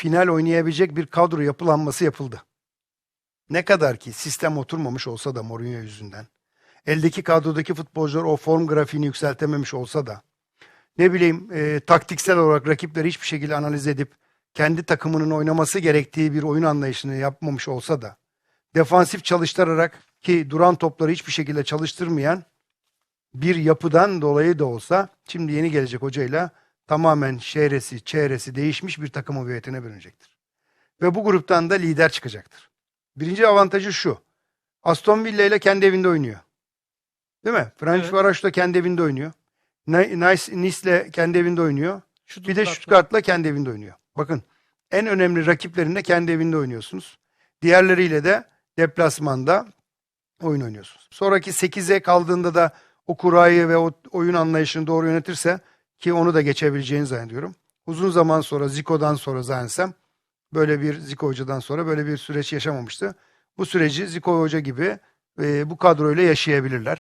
final oynayabilecek bir kadro yapılanması yapıldı. Ne kadar ki sistem oturmamış olsa da Mourinho yüzünden, eldeki kadrodaki futbolcular o form grafiğini yükseltememiş olsa da, ne bileyim e, taktiksel olarak rakipleri hiçbir şekilde analiz edip kendi takımının oynaması gerektiği bir oyun anlayışını yapmamış olsa da, defansif çalıştırarak ki duran topları hiçbir şekilde çalıştırmayan bir yapıdan dolayı da olsa şimdi yeni gelecek hocayla tamamen şehresi, çehresi değişmiş bir takım hüviyetine bürünecektir. Ve bu gruptan da lider çıkacaktır. Birinci avantajı şu. Aston Villa ile kendi evinde oynuyor. Değil mi? French Evet. Varoş da kendi evinde oynuyor. Ni- Nice, Nice ile kendi evinde oynuyor. Bir de. Stuttgart'la kendi evinde oynuyor. Bakın en önemli rakiplerinde kendi evinde oynuyorsunuz. Diğerleriyle de deplasmanda oyun oynuyorsunuz. Sonraki 8'e kaldığında da o kurayı ve o oyun anlayışını doğru yönetirse ki onu da geçebileceğini zannediyorum. Uzun zaman sonra Zico'dan sonra zannetsem böyle bir Zico hocadan sonra böyle bir süreç yaşamamıştı. Bu süreci Zico hoca gibi e, bu kadroyla yaşayabilirler.